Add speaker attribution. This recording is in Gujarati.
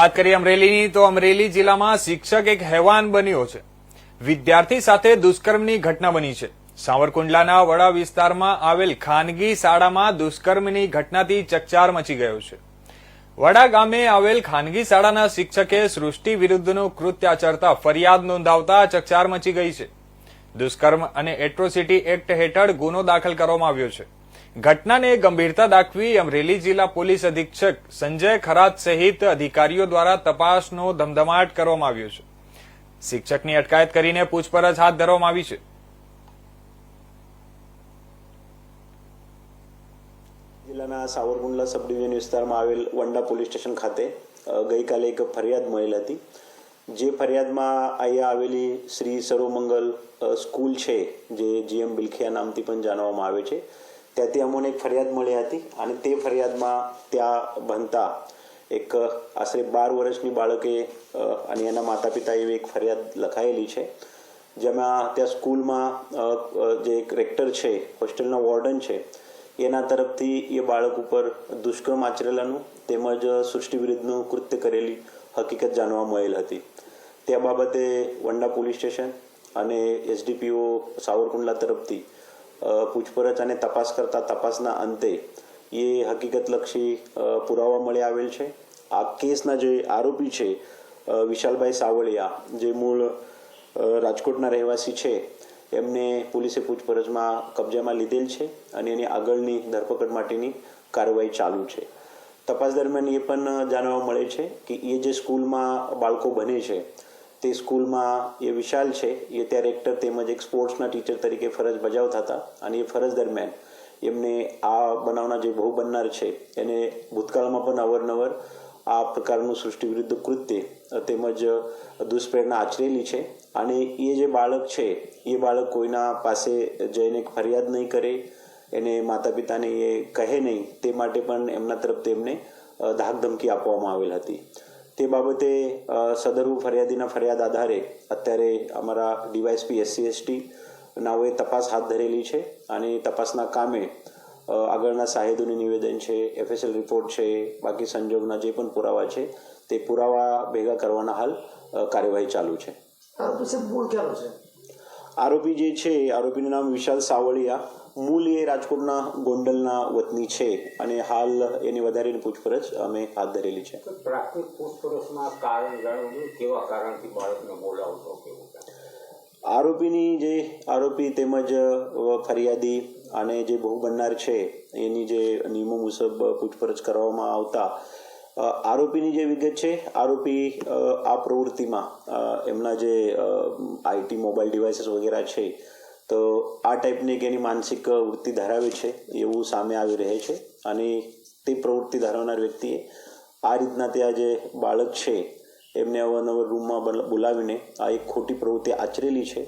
Speaker 1: વાત કરીએ અમરેલીની, તો અમરેલી જિલ્લામાં શિક્ષક એક હેવાન બન્યો છે. વિદ્યાર્થી સાથે દુષ્કર્મની ઘટના બની છે. સાવરકુંડલાના વડા વિસ્તારમાં આવેલ ખાનગી શાળામાં દુષ્કર્મની ઘટનાથી ચકચાર મચી ગયો છે. વડા ગામે આવેલ ખાનગી શાળાના શિક્ષકે સૃષ્ટિ વિરુદ્ધનું કૃત્ય આચરતા ફરિયાદ નોંધાવતા ચકચાર મચી ગઈ છે. દુષ્કર્મ અને એટ્રોસિટી એક્ટ હેઠળ ગુનો દાખલ કરવામાં આવ્યો છે. ઘટનાને ગંભીરતા દાખવી અમરેલી જિલ્લા પોલીસ અધિક્ષક સંજય ખરાત સહિત અધિકારીઓ દ્વારા તપાસનો ધમધમાટ કરવામાં આવ્યો છે. શિક્ષકની અટકાયત કરીને પૂછપરછ હાથ ધરવામાં આવી છે.
Speaker 2: જિલ્લાના સાવરકુંડલા સબ વિસ્તારમાં આવેલ વંડા પોલીસ સ્ટેશન ખાતે ગઈકાલે એક ફરિયાદ મળેલ હતી. જે ફરિયાદમાં અહીંયા આવેલી શ્રી સર્વમંગલ સ્કૂલ છે, જે જીએમ બિલખિયા નામથી પણ જાણવામાં આવે છે. ત્યાંથી અમોને એક ફરિયાદ મળી હતી અને તે ફરિયાદમાં ત્યાં ભણતા એક, આશરે બાર વર્ષની બાળકે અને એના માતા પિતા એવી એક ફરિયાદ લખાયેલી છે, જેમાં ત્યાં સ્કૂલમાં જે એક રેક્ટર છે, હોસ્ટેલના વોર્ડન છે, એના તરફથી એ બાળક ઉપર દુષ્કર્મ આચરેલાનું તેમજ સૃષ્ટિ વિરુદ્ધનું કૃત્ય કરેલી હકીકત જાણવા મળેલ હતી. તે બાબતે વંડા પોલીસ સ્ટેશન અને એસડીપીઓ સાવરકુંડલા તરફથી પૂછપરછ અને તપાસ કરતા તપાસના અંતે એ હકીકતલક્ષી પુરાવા મળી આવેલ છે. આ કેસના જે આરોપી છે વિશાલભાઈ સાવળિયા જે મૂળ રાજકોટના રહેવાસી છે, એમને પોલીસે પૂછપરછમાં કબજામાં લીધેલ છે અને એની આગળની ધરપકડ માટેની કાર્યવાહી ચાલુ છે. તપાસ દરમિયાન એ પણ જાણવા મળે છે કે એ જે સ્કૂલમાં બાળકો બને છે તે સ્કૂલમાં એ વિશાલ છે, એ ત્યારે એક્ટર તેમજ એક સ્પોર્ટ્સના ટીચર તરીકે ફરજ બજાવતા હતા અને એ ફરજ દરમિયાન એમને આ બનાવના જે ભોગ બનનાર છે, એને ભૂતકાળમાં પણ અવરનવર આ પ્રકારનું સૃષ્ટિ વિરુદ્ધ કૃત્ય તેમજ દુષ્પ્રેરણા આચરેલી છે અને એ જે બાળક છે, એ બાળક કોઈના પાસે જઈને ફરિયાદ નહીં કરે, એને માતા પિતાને એ કહે નહીં, તે માટે પણ એમના તરફ તેમને ધાકધમકી ધાક ધમકી આપવામાં આવેલ હતી. તે બાબતે સદરુ ફરિયાદીના ફરિયાદ આધારે અત્યારે અમારા ડીવાયસપી એસસી એસટી નાઓએ તપાસ હાથ ધરેલી છે અને તપાસના કામે આગળના સાહેદોનું નિવેદન છે એફએસએલ રિપોર્ટ છે બાકી સંજોગના જે પણ પુરાવા છે તે પુરાવા ભેગા કરવાના હાલ કાર્યવાહી ચાલુ
Speaker 3: આરોપી છે?
Speaker 2: આરોપી જે છે આરોપીનું નામ વિશાલ સાવળિયા મૂળ એ રાજકોટના ગોંડલના વતની છે અને હાલ એની વધારેની પૂછપરછ અમે હાથ ધરેલી છે.
Speaker 4: પ્રાથમિક પૂછપરછમાં કારણ જાણવું કેવા કારણથી બાળકને બોલાવતો
Speaker 2: આરોપીની જે આરોપી તેમજ ફરિયાદી અને જે બહુ બનનાર છે એની જે નિયમો મુજબ પૂછપરછ કરવામાં આવતા આરોપીની જે વિગત છે આરોપી આ પ્રવૃત્તિમાં એમના જે આઈટી મોબાઈલ ડિવાઇસીસ વગેરે છે તો આ ટાઈપની એક એની માનસિક વૃત્તિ ધરાવે છે, એવું સામે આવી રહે છે અને તે પ્રવૃત્તિ ધરાવનાર વ્યક્તિએ આ રીતના ત્યાં જે બાળક છે, એમને અવારનવાર રૂમમાં બોલાવીને આ એક ખોટી પ્રવૃત્તિ આચરેલી છે.